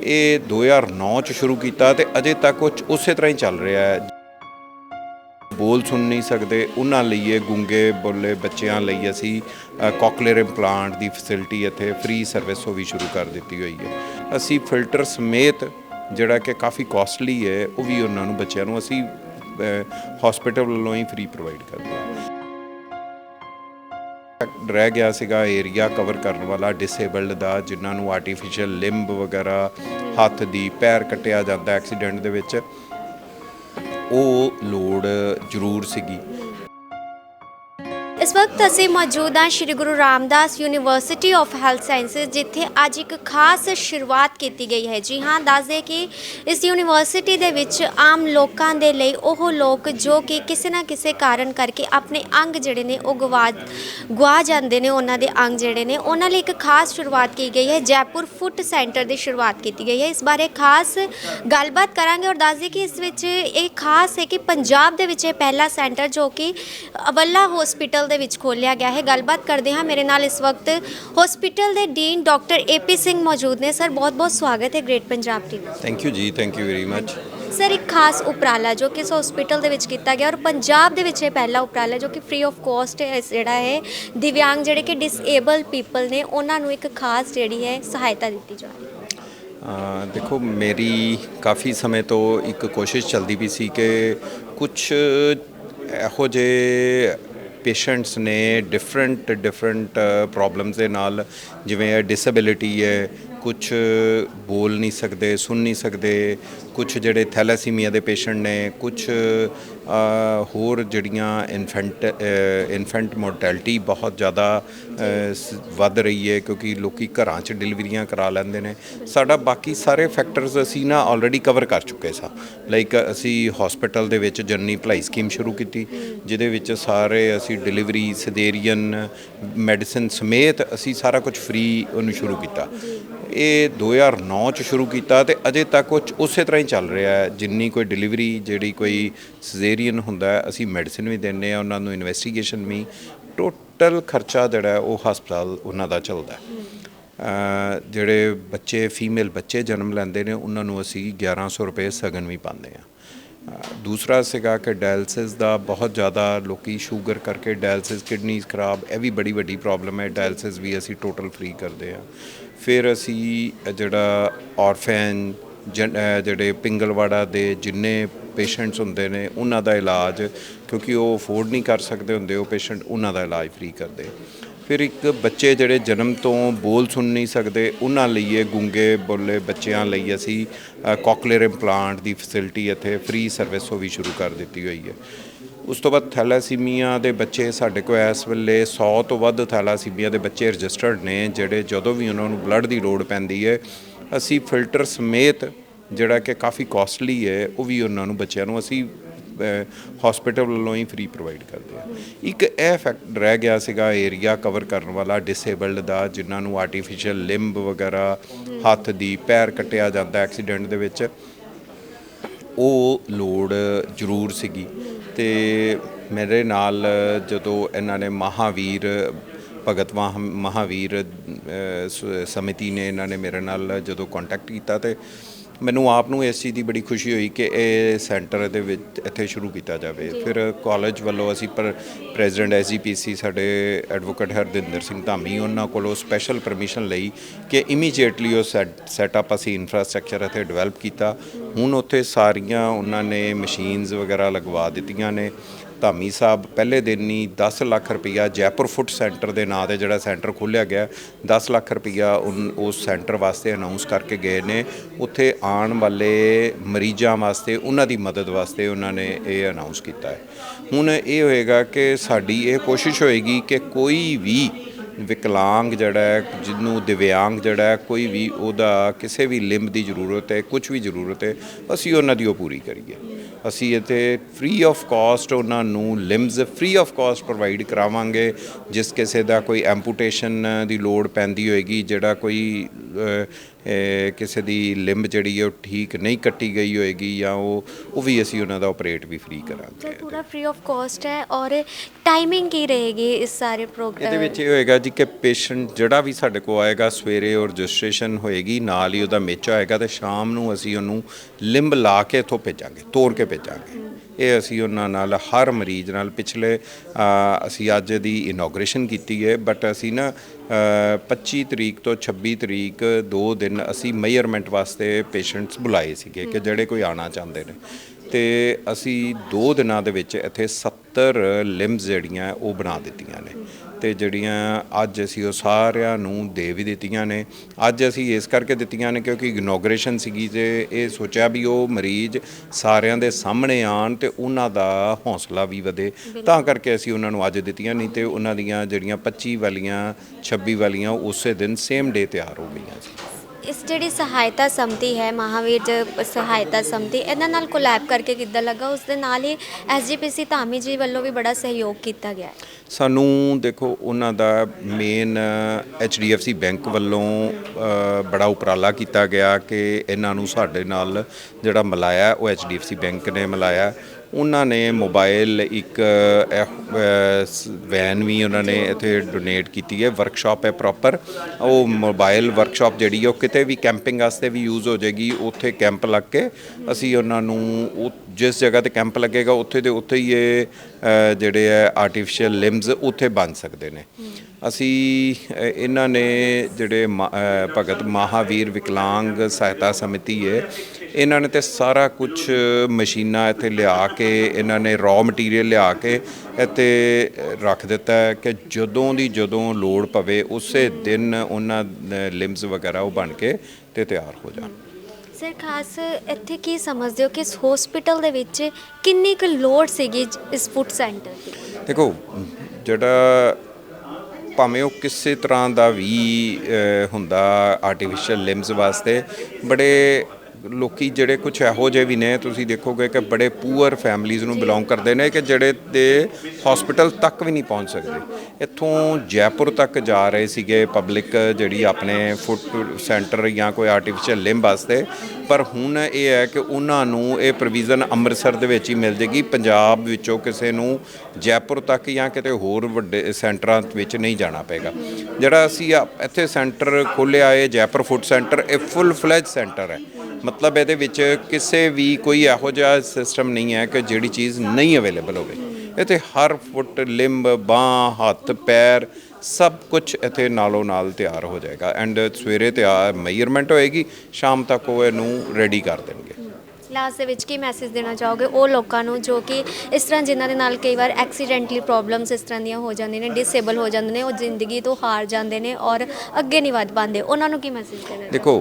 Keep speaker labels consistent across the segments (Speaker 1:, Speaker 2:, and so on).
Speaker 1: ਇਹ 2009 ਚ ਸ਼ੁਰੂ ਕੀਤਾ ਤੇ ਅਜੇ ਤੱਕ ਉਹ ਉਸੇ ਤਰ੍ਹਾਂ ਹੀ ਚੱਲ ਰਿਹਾ ਹੈ। ਬੋਲ ਸੁਣ ਨਹੀਂ ਸਕਦੇ, ਉਹਨਾਂ ਲਈ ਇਹ ਗੁੰਗੇ ਬੋਲੇ ਬੱਚਿਆਂ ਲਈ ਅਸੀਂ ਕੋਕਲੇਅਰ ਇੰਪਲਾਂਟ ਦੀ ਫੈਸਿਲਿਟੀ ਇੱਥੇ ਫ੍ਰੀ ਸਰਵਿਸ ਉਹ ਵੀ ਸ਼ੁਰੂ ਕਰ ਦਿੱਤੀ ਹੋਈ ਹੈ। ਅਸੀਂ ਫਿਲਟਰ ਸਮੇਤ ਜਿਹੜਾ ਕਿ ਕਾਫੀ ਕਾਸਟਲੀ ਹੈ, ਉਹ ਵੀ ਉਹਨਾਂ ਨੂੰ ਬੱਚਿਆਂ ਨੂੰ ਅਸੀਂ ਹਸਪੀਟਲ ਵੱਲੋਂ ਹੀ ਫ੍ਰੀ ਪ੍ਰੋਵਾਈਡ ਕਰਦੇ ਹਾਂ। ਰਹਿ ਗਿਆ ਸੀਗਾ ਏਰੀਆ ਕਵਰ ਕਰਨ ਵਾਲਾ ਡਿਸੇਬਲਡ ਦਾ, ਜਿਨ੍ਹਾਂ ਨੂੰ ਆਰਟੀਫੀਸ਼ੀਅਲ ਲਿੰਬ ਵਗੈਰਾ ਹੱਥ ਦੀ ਪੈਰ ਕੱਟਿਆ ਜਾਂਦਾ ਐਕਸੀਡੈਂਟ ਦੇ ਵਿੱਚ। ਉਹ ਲੋੜ ਜ਼ਰੂਰ ਸੀਗੀ।
Speaker 2: ਇਸ ਵਕਤ ਅਸੀਂ ਮੌਜੂਦ ਹਾਂ Shri Guru Ramdas university of health sciences, ਜਿੱਥੇ ਅੱਜ ਇੱਕ ਖਾਸ ਸ਼ੁਰੂਆਤ ਕੀਤੀ ਗਈ ਹੈ। ਜੀ ਹਾਂ ਦੱਸਦੇ ਕਿ ਇਸ ਯੂਨੀਵਰਸਿਟੀ ਦੇ ਵਿੱਚ ਆਮ ਲੋਕਾਂ ਦੇ ਲਈ ਉਹ ਲੋਕ ਜੋ ਕਿ ਕਿਸੇ ਨਾ ਕਿਸੇ ਕਾਰਨ ਕਰਕੇ ਆਪਣੇ ਅੰਗ ਜਿਹੜੇ ਨੇ, ਉਹ ਗਵਾ ਗਵਾ ਜਾਂਦੇ ਨੇ, ਉਹਨਾਂ ਦੇ ਅੰਗ ਜਿਹੜੇ ਨੇ, ਉਹਨਾਂ ਲਈ ਇੱਕ ਖਾਸ ਸ਼ੁਰੂਆਤ ਕੀਤੀ ਗਈ ਹੈ। ਜੈਪੁਰ ਫੁੱਟ ਸੈਂਟਰ ਦੀ ਸ਼ੁਰੂਆਤ ਕੀਤੀ ਗਈ ਹੈ। ਇਸ ਬਾਰੇ ਖਾਸ ਗੱਲਬਾਤ ਕਰਾਂਗੇ ਔਰ ਦੱਸਦੇ ਕਿ ਇਸ ਵਿੱਚ ਇਹ ਖਾਸ ਹੈ ਕਿ ਪੰਜਾਬ ਦੇ ਵਿੱਚ ਇਹ ਪਹਿਲਾ ਸੈਂਟਰ ਜੋ ਕਿ ਅਵੱਲਾ ਹਸਪੀਟਲ ਦੇ ਵਿੱਚ ਖੋਲ੍ਹਿਆ ਗਿਆ ਹੈ। ਗੱਲਬਾਤ ਕਰਦੇ ਹਾਂ। ਮੇਰੇ ਨਾਲ ਇਸ ਵਕਤ ਹਸਪੀਟਲ ਦੇ ਡੀਨ ਡਾਕਟਰ ਏਪੀ ਸਿੰਘ ਮੌਜੂਦ ਨੇ। ਸਰ ਬਹੁਤ ਬਹੁਤ ਸਵਾਗਤ ਹੈ great Punjab TV
Speaker 1: thank you ji thank you very much
Speaker 2: sir ਇੱਕ ਖਾਸ ਉਪਰਾਲਾ ਜੋ ਕਿ ਇਸ ਹਸਪੀਟਲ ਦੇ ਵਿੱਚ ਕੀਤਾ ਗਿਆ ਔਰ ਪੰਜਾਬ ਦੇ ਵਿੱਚ ਇਹ ਪਹਿਲਾ ਉਪਰਾਲਾ ਜੋ ਕਿ ਫ੍ਰੀ ਆਫ ਕਾਸਟ ਜਿਹੜਾ ਹੈ ਦਿਵਿਆਂਗ ਜਿਹੜੇ ਕਿ ਡਿਸਏਬਲ ਪੀਪਲ ਨੇ ਉਹਨਾਂ ਨੂੰ ਇੱਕ ਖਾਸ ਜਿਹੜੀ ਹੈ ਸਹਾਇਤਾ ਦਿੱਤੀ ਜਾ ਰਹੀ ਹੈ।
Speaker 1: ਦੇਖੋ ਮੇਰੀ ਕਾਫੀ ਸਮੇਂ ਤੋਂ ਇੱਕ ਕੋਸ਼ਿਸ਼ ਚੱਲਦੀ ਵੀ ਸੀ ਕਿ ਕੁਝ ਇਹੋ ਜਿਹੇ ਪੇਸ਼ੈਂਟਸ ਨੇ ਡਿਫਰੈਂਟ ਡਿਫਰੈਂਟ ਪ੍ਰੋਬਲਮਸ ਦੇ ਨਾਲ ਜਿਵੇਂ ਡਿਸੇਬਿਲਿਟੀ ਹੈ ਕੁਝ ਬੋਲ ਨਹੀਂ ਸਕਦੇ, ਸੁਣ ਨਹੀਂ ਸਕਦੇ ਕੁਝ ਜਿਹੜੇ ਥੈਲੇਸੀਮੀਆ ਦੇ ਪੇਸ਼ੈਂਟ ਨੇ ਕੁਝ ਹੋਰ ਜਿਹੜੀਆਂ ਇਨਫੈਂਟ ਇਨਫੈਂਟ ਮੋਰਟੈਲਿਟੀ ਬਹੁਤ ਜ਼ਿਆਦਾ ਸ- ਵੱਧ ਰਹੀ ਹੈ ਕਿਉਂਕਿ ਲੋਕੀ ਘਰਾਂ 'ਚ ਡਿਲੀਵਰੀਆਂ ਕਰਾ ਲੈਂਦੇ ਨੇ। ਸਾਡਾ ਬਾਕੀ ਸਾਰੇ ਫੈਕਟਰਸ ਅਸੀਂ ਨਾ ਆਲਰੇਡੀ ਕਵਰ ਕਰ ਚੁੱਕੇ ਸਾਂ। ਲਾਈਕ ਅਸੀਂ ਹਸਪੀਟਲ ਦੇ ਵਿੱਚ ਜਨਨੀ ਭਲਾਈ ਸਕੀਮ ਸ਼ੁਰੂ ਕੀਤੀ, ਜਿਹਦੇ ਵਿੱਚ ਸਾਰੇ ਅਸੀਂ ਡਿਲੀਵਰੀ ਸਦੇਰੀਅਨ ਮੈਡੀਸਿਨ ਸਮੇਤ ਅਸੀਂ ਸਾਰਾ ਕੁਝ ਫ੍ਰੀ ਉਹਨੂੰ ਸ਼ੁਰੂ ਕੀਤਾ। ਇਹ 2009 ਚ ਸ਼ੁਰੂ ਕੀਤਾ ਤੇ ਅਜੇ ਤੱਕ ਉਹ ਉਸੇ ਤਰ੍ਹਾਂ ਹੀ ਚੱਲ ਰਿਹਾ ਹੈ। ਜਿੰਨੀ ਕੋਈ ਡਿਲੀਵਰੀ ਜਿਹੜੀ ਕੋਈ ਸਜ਼ੇਰੀਅਨ ਹੁੰਦਾ ਹੈ, ਅਸੀਂ ਮੈਡੀਸਿਨ ਵੀ ਦਿੰਦੇ ਆ ਉਹਨਾਂ ਨੂੰ ਇਨਵੈਸਟੀਗੇਸ਼ਨ ਵੀ ਟੋਟਲ ਖਰਚਾ ਜਿਹੜਾ ਉਹ ਹਸਪਤਾਲ ਉਹਨਾਂ ਦਾ ਚੱਲਦਾ ਜਿਹੜੇ ਬੱਚੇ ਫੀਮੇਲ ਬੱਚੇ ਜਨਮ ਲੈਂਦੇ ਨੇ ਉਹਨਾਂ ਨੂੰ ਅਸੀਂ 1100 ਰੁਪਏ ਸਗਨ ਵੀ ਪਾਉਂਦੇ ਆ ਦੂਸਰਾ ਸੀਗਾ ਕਿ ਡਾਇਲਸਿਸ ਦਾ ਬਹੁਤ ਜ਼ਿਆਦਾ ਲੋਕੀ ਸ਼ੂਗਰ ਕਰਕੇ ਡਾਇਲਸਿਸ ਕਿਡਨੀਜ਼ ਖਰਾਬ, ਇਹ ਵੀ ਬੜੀ ਵੱਡੀ ਪ੍ਰੋਬਲਮ ਹੈ। ਡਾਇਲਸਿਸ ਵੀ ਅਸੀਂ ਟੋਟਲ ਫ੍ਰੀ ਕਰਦੇ ਆ ਫਿਰ ਅਸੀਂ ਜਿਹੜਾ ਔਰਫੈਨ ਜਿਹੜੇ ਪਿੰਗਲਵਾੜਾ ਦੇ ਜਿੰਨੇ ਪੇਸ਼ੈਂਟਸ ਹੁੰਦੇ ਨੇ, ਉਹਨਾਂ ਦਾ ਇਲਾਜ, ਕਿਉਂਕਿ ਉਹ ਅਫੋਰਡ ਨਹੀਂ ਕਰ ਸਕਦੇ ਹੁੰਦੇ ਉਹ ਪੇਸ਼ੈਂਟ ਉਹਨਾਂ ਦਾ ਇਲਾਜ ਫ੍ਰੀ ਕਰਦੇ। ਫਿਰ ਇੱਕ ਬੱਚੇ ਜਿਹੜੇ ਜਨਮ ਤੋਂ ਬੋਲ ਸੁਣ ਨਹੀਂ ਸਕਦੇ, ਉਹਨਾਂ ਲਈ ਇਹ ਗੁੰਗੇ ਬੋਲੇ ਬੱਚਿਆਂ ਲਈ ਅਸੀਂ ਕੋਕਲੇਅਰ ਇੰਪਲਾਂਟ ਦੀ ਫੈਸਿਲਿਟੀ ਇੱਥੇ ਫ੍ਰੀ ਸਰਵਿਸ ਉਹ ਵੀ ਸ਼ੁਰੂ ਕਰ ਦਿੱਤੀ ਹੋਈ ਹੈ। ਉਸ ਤੋਂ ਬਾਅਦ ਥੈਲਾਸੀਮੀਆ ਦੇ ਬੱਚੇ ਸਾਡੇ ਕੋਲ ਇਸ ਵੇਲੇ 100 ਤੋਂ ਵੱਧ ਥੈਲਾਸੀਮੀਆ ਦੇ ਬੱਚੇ ਰਜਿਸਟਰਡ ਨੇ, ਜਿਹੜੇ ਜਦੋਂ ਵੀ ਉਹਨਾਂ ਨੂੰ ਬਲੱਡ ਦੀ ਲੋੜ ਪੈਂਦੀ ਹੈ, ਅਸੀਂ ਫਿਲਟਰ ਸਮੇਤ ਜਿਹੜਾ ਕਿ ਕਾਫੀ ਕਾਸਟਲੀ ਹੈ, ਉਹ ਵੀ ਉਹਨਾਂ ਨੂੰ ਬੱਚਿਆਂ ਨੂੰ ਅਸੀਂ ਹਸਪੀਟਲ ਵੱਲੋਂ ਹੀ ਫ੍ਰੀ ਪ੍ਰੋਵਾਈਡ ਕਰਦੇ ਆ। ਇੱਕ ਇਹ ਫੈਕਟ ਰਹਿ ਗਿਆ ਸੀਗਾ ਏਰੀਆ ਕਵਰ ਕਰਨ ਵਾਲਾ ਡਿਸੇਬਲਡ ਦਾ, ਜਿਨ੍ਹਾਂ ਨੂੰ ਆਰਟੀਫੀਸ਼ੀਅਲ ਲਿੰਬ ਵਗੈਰਾ, ਹੱਥ ਦੀ ਪੈਰ ਕੱਟਿਆ ਜਾਂਦਾ ਐਕਸੀਡੈਂਟ ਦੇ ਵਿੱਚ। ਉਹ ਲੋੜ ਜ਼ਰੂਰ ਸੀਗੀ। ਤੇ ਮੇਰੇ ਨਾਲ ਜਦੋਂ ਇਹਨਾਂ ਨੇ ਮਹਾਵੀਰ, ਭਗਤ ਮਹਾ- ਮਹਾਵੀਰ ਸ- ਸਮਿਤੀ ਨੇ ਇਹਨਾਂ ਨੇ ਮੇਰੇ ਨਾਲ ਜਦੋਂ ਕੰਟੈਕਟ ਕੀਤਾ ਤੇ ਮੈਨੂੰ ਆਪ ਨੂੰ ਇਸ ਚੀਜ਼ ਦੀ ਬੜੀ ਖੁਸ਼ੀ ਹੋਈ ਕਿ ਇਹ ਸੈਂਟਰ ਦੇ ਵਿੱਚ ਇੱਥੇ ਸ਼ੁਰੂ ਕੀਤਾ ਜਾਵੇ। ਫਿਰ ਕਾਲਜ ਵੱਲੋਂ ਅਸੀਂ ਪਰ ਪ੍ਰੈਜ਼ੀਡੈਂਟ ਐਸਜੀਪੀਸੀ ਸਾਡੇ ਐਡਵੋਕੇਟ ਹਰਦਿੰਦਰ ਸਿੰਘ ਧਾਮੀ ਉਹਨਾਂ ਕੋਲੋਂ ਸਪੈਸ਼ਲ ਪਰਮਿਸ਼ਨ ਲਈ ਕਿ ਇਮੀਡੀਏਟਲੀ ਉਹ ਸੈਟਅਪ ਅਸੀਂ ਇਨਫਰਾਸਟ੍ਰਕਚਰ ਇੱਥੇ ਡਿਵੈਲਪ ਕੀਤਾ। ਹੁਣ ਉੱਥੇ ਸਾਰੀਆਂ ਉਹਨਾਂ ਨੇ ਮਸ਼ੀਨਸ ਵਗੈਰਾ ਲਗਵਾ ਦਿੱਤੀਆਂ ਨੇ। ਧਾਮੀ ਸਾਹਿਬ, ਪਹਿਲੇ ਦਿਨ ਹੀ 10 ਲੱਖ ਰੁਪਈਆ ਜੈਪੁਰ ਫੁੱਟ ਸੈਂਟਰ ਦੇ ਨਾਂ ਤੇ ਜਿਹੜਾ ਸੈਂਟਰ ਖੋਲ੍ਹਿਆ ਗਿਆ 10 ਲੱਖ ਰੁਪਈਆ ਉਨ- ਉਸ ਸੈਂਟਰ ਵਾਸਤੇ ਅਨਾਉਂਸ ਕਰਕੇ ਗਏ ਨੇ। ਉੱਥੇ ਆਉਣ ਵਾਲੇ ਮਰੀਜ਼ਾਂ ਵਾਸਤੇ, ਉਹਨਾਂ ਦੀ ਮਦਦ ਵਾਸਤੇ ਉਹਨਾਂ ਨੇ ਇਹ ਅਨਾਉਂਸ ਕੀਤਾ ਹੈ। ਹੁਣ ਇਹ ਹੋਏਗਾ ਕਿ ਸਾਡੀ ਇਹ ਕੋਸ਼ਿਸ਼ ਹੋਏਗੀ ਕਿ ਕੋਈ ਵੀ ਵਿਕਲਾਂਗ ਜਿਹੜਾ ਜਿਹਨੂੰ ਦਿਵਿਆਂਗ ਜਿਹੜਾ ਕੋਈ ਵੀ ਉਹਦਾ ਕਿਸੇ ਵੀ ਲਿੰਬ ਦੀ ਜ਼ਰੂਰਤ ਹੈ ਕੁਝ ਵੀ ਜ਼ਰੂਰਤ ਹੈ, ਅਸੀਂ ਉਹਨਾਂ ਦੀ ਉਹ ਪੂਰੀ ਕਰੀਏ। ਅਸੀਂ ਇੱਥੇ ਫ੍ਰੀ ਆਫ ਕਾਸਟ ਉਹਨਾਂ ਨੂੰ limbs free of cost provide ਕਰਾਵਾਂਗੇ, ਜਿਸ ਕਿਸੇ ਦਾ ਕੋਈ ਐਂਪੂਟੇਸ਼ਨ ਦੀ ਲੋੜ ਪੈਂਦੀ ਹੋਏਗੀ, ਜਿਹੜਾ ਕੋਈ ਕਿਸੇ ਦੀ ਲਿੰਬ ਜਿਹੜੀ ਹੈ ਉਹ ਠੀਕ ਨਹੀਂ ਕੱਟੀ ਗਈ ਹੋਏਗੀ ਜਾਂ ਉਹ ਉਹ ਵੀ ਅਸੀਂ ਉਹਨਾਂ ਦਾ ਆਪਰੇਟ ਵੀ ਫ੍ਰੀ ਕਰਾਂਗੇ।
Speaker 2: ਪੂਰਾ ਫ੍ਰੀ ਆਫ ਕਾਸਟ ਹੈ ਔਰ ਟਾਈਮਿੰਗ ਕੀ ਰਹੇਗੀ ਇਸ ਸਾਰੇ ਪ੍ਰੋਗਰਾਮ
Speaker 1: ਇਹਦੇ ਵਿੱਚ ਇਹ ਹੋਏਗਾ ਜੀ ਕਿ ਪੇਸ਼ੈਂਟ ਜਿਹੜਾ ਵੀ ਸਾਡੇ ਕੋਲ ਆਏਗਾ ਸਵੇਰੇ ਉਹ ਰਜਿਸਟ੍ਰੇਸ਼ਨ ਹੋਏਗੀ ਨਾਲ ਹੀ ਉਹਦਾ ਮੇਚਾ ਹੋਏਗਾ ਤੇ ਸ਼ਾਮ ਨੂੰ ਅਸੀਂ ਉਹਨੂੰ ਲਿੰਬ ਲਾ ਕੇ ਇੱਥੋਂ ਭੇਜਾਂਗੇ ਤੋੜ ਕੇ ਭੇਜਾਂਗੇ। ਇਹ ਅਸੀਂ ਉਹਨਾਂ ਨਾਲ ਹਰ ਮਰੀਜ਼ ਨਾਲ ਪਿਛਲੇ ਅਸੀਂ ਅੱਜ ਦੀ ਇਨੋਗ੍ਰੇਸ਼ਨ ਕੀਤੀ ਹੈ ਬਟ ਅਸੀਂ ਨਾ ਅ, 25 ਤਰੀਕ ਤੋਂ 26 ਤਰੀਕ ਦੋ ਦਿਨ ਅਸੀਂ ਮੇਜਰਮੈਂਟ ਵਾਸਤੇ ਪੇਸ਼ੈਂਟਸ ਬੁਲਾਏ ਸੀਗੇ ਕਿ ਜਿਹੜੇ ਕੋਈ ਆਣਾ ਚਾਹੁੰਦੇ ਨੇ। ਤੇ ਅਸੀਂ 2 ਦਿਨਾਂ ਦੇ ਵਿੱਚ ਇੱਥੇ 70 ਲਿੰਬਸ ਜਿਹੜੀਆਂ ਉਹ ਬਣਾ ਦਿੱਤੀਆਂ ਨੇ। ਤੇ ਜਿਹੜੀਆਂ ਅੱਜ ਅਸੀਂ ਉਹ ਸਾਰਿਆਂ ਨੂੰ ਦੇ ਵੀ ਦਿੱਤੀਆਂ ਨੇ। ਅੱਜ ਅਸੀਂ ਇਸ ਕਰਕੇ ਦਿੱਤੀਆਂ ਨੇ ਕਿਉਂਕਿ ਇਨੋਗ੍ਰੇਸ਼ਨ ਸੀਗੀ ਤੇ ਇਹ ਸੋਚਿਆ ਵੀ ਉਹ ਮਰੀਜ਼ ਸਾਰਿਆਂ ਦੇ ਸਾਹਮਣੇ ਆਣ ਤੇ ਉਹਨਾਂ ਦਾ ਹੌਸਲਾ ਵੀ ਵਧੇ। ਤਾਂ ਕਰਕੇ ਅਸੀਂ ਉਹਨਾਂ ਨੂੰ ਅੱਜ ਦਿੱਤੀਆਂ ਨਹੀਂ ਤੇ ਉਹਨਾਂ ਦੀਆਂ ਜਿਹੜੀਆਂ 25 ਵਾਲੀਆਂ 26 ਵਾਲੀਆਂ ਉਸੇ ਦਿਨ ਸੇਮ ਡੇ ਤਿਆਰ ਹੋ ਗਈਆਂ ਸੀ।
Speaker 2: ਇਸ ਜਿਹੜੀ ਸਹਾਇਤਾ ਸਮਤੀ ਹੈ ਮਹਾਵੀਰ ਜ ਸਹਾਇਤਾ ਸਮਤੀ ਇਹਨਾਂ ਨਾਲ ਕੋਲੈਬ ਕਰਕੇ ਕਿੱਦਾਂ ਲੱਗਾ? ਉਸ ਦੇ ਨਾਲ ਹੀ ਐਸਜੀਪੀਸੀ ਧਾਮੀ ਜੀ ਵੱਲੋਂ ਵੀ ਬੜਾ ਸਹਿਯੋਗ ਕੀਤਾ ਗਿਆ ਹੈ।
Speaker 1: ਸਾਨੂੰ ਦੇਖੋ ਉਹਨਾਂ ਦਾ ਮੇਨ HDFC ਬੈਂਕ ਵੱਲੋਂ ਅ, ਬੜਾ ਉਪਰਾਲਾ ਕੀਤਾ ਗਿਆ ਕਿ ਇਹਨਾਂ ਨੂੰ ਸਾਡੇ ਨਾਲ ਜਿਹੜਾ ਮਿਲਾਇਆ ਉਹ HDFC ਬੈਂਕ ਨੇ ਮਿਲਾਇਆ। ਉਹਨਾਂ ਨੇ ਮੋਬਾਈਲ ਇੱਕ ਵੈਨ ਵੀ ਉਹਨਾਂ ਨੇ ਇੱਥੇ ਡੋਨੇਟ ਕੀਤੀ ਹੈ, ਵਰਕਸ਼ਾਪ ਹੈ ਪ੍ਰੋਪਰ ਉਹ ਮੋਬਾਈਲ ਵਰਕਸ਼ਾਪ ਜਿਹੜੀ ਹੈ ਉਹ ਕਿਤੇ ਵੀ ਕੈਂਪਿੰਗ ਵਾਸਤੇ ਵੀ ਯੂਜ਼ ਹੋ ਜਾਏਗੀ, ਉੱਥੇ ਕੈਂਪ ਲੱਗ ਕੇ ਅਸੀਂ ਉਹਨਾਂ ਨੂੰ ਉਹ, ਜਿਸ ਜਗ੍ਹਾ ਤੇ ਕੈਂਪ ਲੱਗੇਗਾ, ਉੱਥੇ ਦੇ ਉੱਥੇ ਹੀ ਇਹ ਜਿਹੜੇ ਹੈ ਆਰਟੀਫੀਸ਼ੀਅਲ ਲਿੰਬਸ ਉੱਥੇ ਬਣ ਸਕਦੇ ਨੇ। ਅਸੀਂ ਇਹਨਾਂ ਨੇ ਜਿਹੜੇ ਭਗਤ ਮਹਾਵੀਰ ਵਿਕਲਾਂਗ ਸਹਾਇਤਾ ਸਮਿਤੀ ਹੈ ਇਹਨਾਂ ਨੇ ਤੇ ਸਾਰਾ ਕੁਝ ਮਸ਼ੀਨਾਂ ਇੱਥੇ ਲਿਆ ਕੇ ਇਹਨਾਂ ਨੇ ਰॉ ਮਟੀਰੀਅਲ ਲਿਆ ਕੇ ਇੱਥੇ ਰੱਖ ਦਿੱਤਾ ਹੈ ਕਿ ਜਦੋਂ ਦੀ ਜਦੋਂ ਲੋੜ ਪਵੇ ਉਸੇ ਦਿਨ ਉਹਨਾਂ ਲਿੰਬਸ ਵਗੈਰਾ ਉਹ ਬਣ ਕੇ ਤੇ ਤਿਆਰ ਹੋ ਜਾਣ।
Speaker 2: ਸਰ ਖਾਸ ਇੱਥੇ ਕੀ ਸਮਝਦੇ ਹੋ ਕਿ ਇਸ ਹਸਪੀਟਲ ਦੇ ਵਿੱਚ ਕਿੰਨੀ ਕੁ ਲੋੜ ਸੀਗੀ ਇਸ ਫੁੱਡ ਸੈਂਟਰ ਦੀ?
Speaker 1: ਦੇਖੋ ਜਿਹੜਾ ਭਾਵੇਂ ਉਹ ਕਿਸੇ ਤਰ੍ਹਾਂ ਦਾ ਵੀ ਹੁੰਦਾ ਆਰਟੀਫੀਸ਼ੀਅਲ ਲਿੰਬਸ ਵਾਸਤੇ ਬੜੇ ਲੋਕੀ ਜਿਹੜੇ ਕੁਝ ਇਹੋ ਜਿਹੇ ਵੀ ਨੇ, ਤੁਸੀਂ ਦੇਖੋਗੇ ਕਿ ਬੜੇ ਪੂਅਰ ਫੈਮਲੀਆਂ ਨੂੰ ਬਿਲੋਂਗ ਕਰਦੇ ਨੇ ਕਿ ਜਿਹੜੇ ਦੇ ਹਸਪੀਟਲ ਤੱਕ ਵੀ ਨਹੀਂ ਪਹੁੰਚ ਸਕਦੇ। ਇੱਥੋਂ ਜੈਪੁਰ ਤੱਕ ਜਾ ਰਹੇ ਸੀਗੇ ਪਬਲਿਕ ਜਿਹੜੀ ਆਪਣੇ ਫੁੱਟ ਸੈਂਟਰ ਜਾਂ ਕੋਈ ਆਰਟੀਫੀਸ਼ੀਅਲ ਲਿੰਬ ਵਾਸਤੇ। ਪਰ ਹੁਣ ਇਹ ਹੈ ਕਿ ਉਹਨਾਂ ਨੂੰ ਇਹ ਪ੍ਰੋਵੀਜ਼ਨ ਅੰਮ੍ਰਿਤਸਰ ਦੇ ਵਿੱਚ ਹੀ ਮਿਲ ਜੇਗੀ। ਪੰਜਾਬ ਵਿੱਚੋਂ ਕਿਸੇ ਨੂੰ ਜੈਪੁਰ ਤੱਕ ਜਾਂ ਕਿਤੇ ਹੋਰ ਵੱਡੇ ਸੈਂਟਰਾਂ ਵਿੱਚ ਨਹੀਂ ਜਾਣਾ ਪਏਗਾ। ਜਿਹੜਾ ਅਸੀਂ ਇੱਥੇ ਸੈਂਟਰ ਖੋਲ੍ਹਿਆ ਹੈ ਜੈਪੁਰ ਫੂਡ ਸੈਂਟਰ ਇਹ ਫੁੱਲ ਫਲੈਜ ਸੈਂਟਰ ਹੈ। ਮਤਲਬ ਇਹਦੇ ਵਿੱਚ ਕਿਸੇ ਵੀ ਕੋਈ ਇਹੋ ਜਿਹਾ ਸਿਸਟਮ ਨਹੀਂ ਹੈ ਕਿ ਜਿਹੜੀ ਚੀਜ਼ ਨਹੀਂ ਅਵੇਲੇਬਲ ਹੋਵੇ। ਇੱਥੇ ਹਰ ਫੁੱਟ ਲਿੰਬ ਬਾਹ ਹੱਥ ਪੈਰ ਸਭ ਕੁਝ ਇੱਥੇ ਨਾਲੋਂ ਨਾਲ ਤਿਆਰ ਹੋ ਜਾਏਗਾ ਐਂਡ ਸਵੇਰੇ ਤਿਆਰ ਮੇਜਰਮੈਂਟ ਹੋਏਗੀ ਸ਼ਾਮ ਤੱਕ ਉਹ ਇਹਨੂੰ ਰੈਡੀ ਕਰ ਦੇਣਗੇ।
Speaker 2: ਲਾਸਟ ਦੇ ਵਿੱਚ ਕੀ ਮੈਸੇਜ ਦੇਣਾ ਚਾਹੋਗੇ? ਉਹ ਲੋਕਾਂ ਨੂੰ ਜੋ ਕਿ ਇਸ ਤਰ੍ਹਾਂ ਜਿਨ੍ਹਾਂ ਦੇ ਨਾਲ ਕਈ ਵਾਰ ਐਕਸੀਡੈਂਟਲੀ ਪ੍ਰੋਬਲਮਸ ਇਸ ਤਰ੍ਹਾਂ ਦੀਆਂ ਹੋ ਜਾਂਦੀਆਂ ਨੇ ਡਿਸੇਬਲ ਹੋ ਜਾਂਦੇ ਨੇ ਉਹ ਜ਼ਿੰਦਗੀ ਤੋਂ ਹਾਰ ਜਾਂਦੇ ਨੇ ਔਰ ਅੱਗੇ ਨਹੀਂ ਵਧ ਪਾਉਂਦੇ। ਉਹਨਾਂ ਨੂੰ ਕੀ ਮੈਸੇਜ ਦੇਣਾ
Speaker 1: ਦੇਖੋ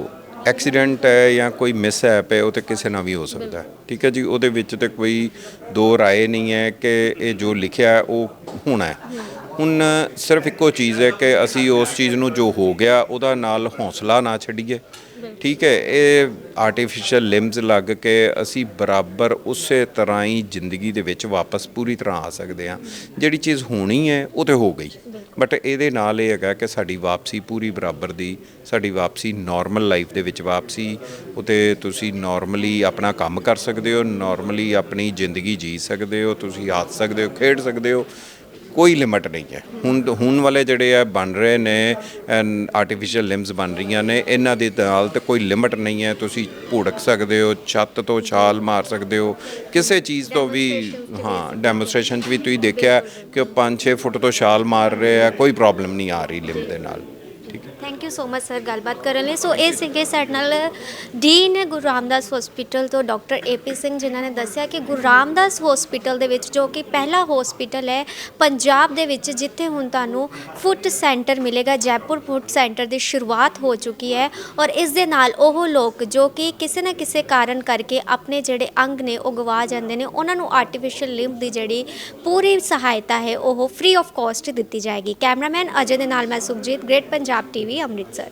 Speaker 1: ਐਕਸੀਡੈਂਟ ਹੈ ਜਾਂ ਕੋਈ ਮਿਸ ਹੈਪ ਹੈ, ਉਹ ਤੇ ਕਿਸੇ ਨਾਲ ਵੀ ਹੋ ਸਕਦਾ ਠੀਕ ਹੈ ਜੀ? ਉਹਦੇ ਵਿੱਚ ਤੇ ਕੋਈ ਦੋ ਰਾਏ ਨਹੀਂ ਹੈ ਕਿ ਇਹ ਜੋ ਲਿਖਿਆ ਉਹ ਹੋਣਾ ਹੈ। ਹੁਣ ਸਿਰਫ ਇੱਕੋ ਚੀਜ਼ ਹੈ ਕਿ ਅਸੀਂ ਉਸ ਚੀਜ਼ ਨੂੰ ਜੋ ਹੋ ਗਿਆ, ਉਹਦਾ ਨਾਲ ਹੌਸਲਾ ਨਾ ਛੱਡੀਏ। ਠੀਕ ਹੈ ਇਹ ਆਰਟੀਫੀਸ਼ੀਅਲ ਲਿੰਬਸ ਲੱਗ ਕੇ ਅਸੀਂ ਬਰਾਬਰ ਉਸੇ ਤਰ੍ਹਾਂ ਹੀ ਜ਼ਿੰਦਗੀ ਦੇ ਵਿੱਚ ਵਾਪਸ ਪੂਰੀ ਤਰ੍ਹਾਂ ਆ ਸਕਦੇ ਹਾਂ। ਜਿਹੜੀ ਚੀਜ਼ ਹੋਣੀ ਹੈ ਉਹ ਤੇ ਹੋ ਗਈ। ਬਟ ਇਹਦੇ ਨਾਲ ਇਹ ਹੈਗਾ ਕਿ ਸਾਡੀ ਵਾਪਸੀ ਪੂਰੀ ਬਰਾਬਰ ਦੀ ਸਾਡੀ ਵਾਪਸੀ ਨਾਰਮਲ ਲਾਈਫ ਦੇ ਵਿੱਚ ਵਾਪਸੀ ਉਤੇ ਤੁਸੀਂ ਨਾਰਮਲੀ ਆਪਣਾ ਕੰਮ ਕਰ ਸਕਦੇ ਹੋ ਨਾਰਮਲੀ ਆਪਣੀ ਜ਼ਿੰਦਗੀ ਜੀ ਸਕਦੇ ਹੋ ਤੁਸੀਂ ਹੱਸ ਸਕਦੇ ਹੋ ਖੇਡ ਸਕਦੇ ਹੋ ਕੋਈ ਲਿਮਟ ਨਹੀਂ ਹੈ। ਹੁਣ ਹੁਣ ਵਾਲੇ ਜਿਹੜੇ ਆ ਬਣ ਰਹੇ ਨੇ ਆਰਟੀਫੀਸ਼ੀਅਲ ਲਿੰਬਸ ਬਣ ਰਹੀਆਂ ਨੇ, ਇਹਨਾਂ ਦੇ ਨਾਲ ਤੇ ਕੋਈ ਲਿਮਟ ਨਹੀਂ ਹੈ। ਤੁਸੀਂ ਭੁੜਕ ਸਕਦੇ ਹੋ, ਛੱਤ ਤੋਂ ਛਾਲ ਮਾਰ ਸਕਦੇ ਹੋ, ਕਿਸੇ ਚੀਜ਼ ਤੋਂ ਵੀ, ਹਾਂ ਡੈਮੋਨਸਟ੍ਰੇਸ਼ਨ 'ਚ ਵੀ ਤੁਸੀਂ ਦੇਖਿਆ ਕਿ ਉਹ 5-6 ਫੁੱਟ ਤੋਂ ਛਾਲ ਮਾਰ ਰਹੇ ਆ, ਕੋਈ ਪ੍ਰੋਬਲਮ ਨਹੀਂ ਆ ਰਹੀ ਲਿੰਬ ਦੇ ਨਾਲ, ਠੀਕ ਹੈ।
Speaker 2: Thank you so much sir ਗੱਲਬਾਤ ਕਰਨ ਲਈ। ਸੋ ਇਹ ਸੀਗੇ ਸਾਡੇ ਨਾਲ ਡੀਨ ਗੁਰੂ ਰਾਮਦਾਸ ਹਸਪੀਟਲ ਤੋਂ ਡਾਕਟਰ ਏਪੀ ਸਿੰਘ, ਜਿਨ੍ਹਾਂ ਨੇ ਦੱਸਿਆ ਕਿ ਗੁਰੂ ਰਾਮਦਾਸ ਹਸਪੀਟਲ ਦੇ ਵਿੱਚ ਜੋ ਕਿ ਪਹਿਲਾ ਹਸਪੀਟਲ ਹੈ, ਪੰਜਾਬ ਦੇ ਵਿੱਚ ਜਿੱਥੇ ਹੁਣ ਤੁਹਾਨੂੰ ਫੁੱਟ ਸੈਂਟਰ ਮਿਲੇਗਾ, ਜੈਪੁਰ ਫੁੱਟ ਸੈਂਟਰ ਦੀ ਸ਼ੁਰੂਆਤ ਹੋ ਚੁੱਕੀ ਹੈ ਔਰ ਇਸ ਦੇ ਨਾਲ ਉਹ ਲੋਕ ਜੋ ਕਿ ਕਿਸੇ ਨਾ ਕਿਸੇ ਕਾਰਨ ਕਰਕੇ ਆਪਣੇ ਜਿਹੜੇ ਅੰਗ ਨੇ, ਉਹ ਗਵਾ ਜਾਂਦੇ ਨੇ। ਉਹਨਾਂ ਨੂੰ ਆਰਟੀਫੀਸ਼ੀਅਲ ਲਿੰਬ ਦੀ ਜਿਹੜੀ ਪੂਰੀ ਸਹਾਇਤਾ ਹੈ, ਉਹ ਫ੍ਰੀ ਆਫ ਕਾਸਟ ਦਿੱਤੀ ਜਾਏਗੀ। ਕੈਮਰਾਮੈਨ ਅਜੇ ਦੇ ਨਾਲ ਮੈਂ ਸੁਖਜੀਤ ਗ੍ਰੇਟ ਪੰਜਾਬ ਟੀਵੀ ਅੰਮ੍ਰਿਤਸਰ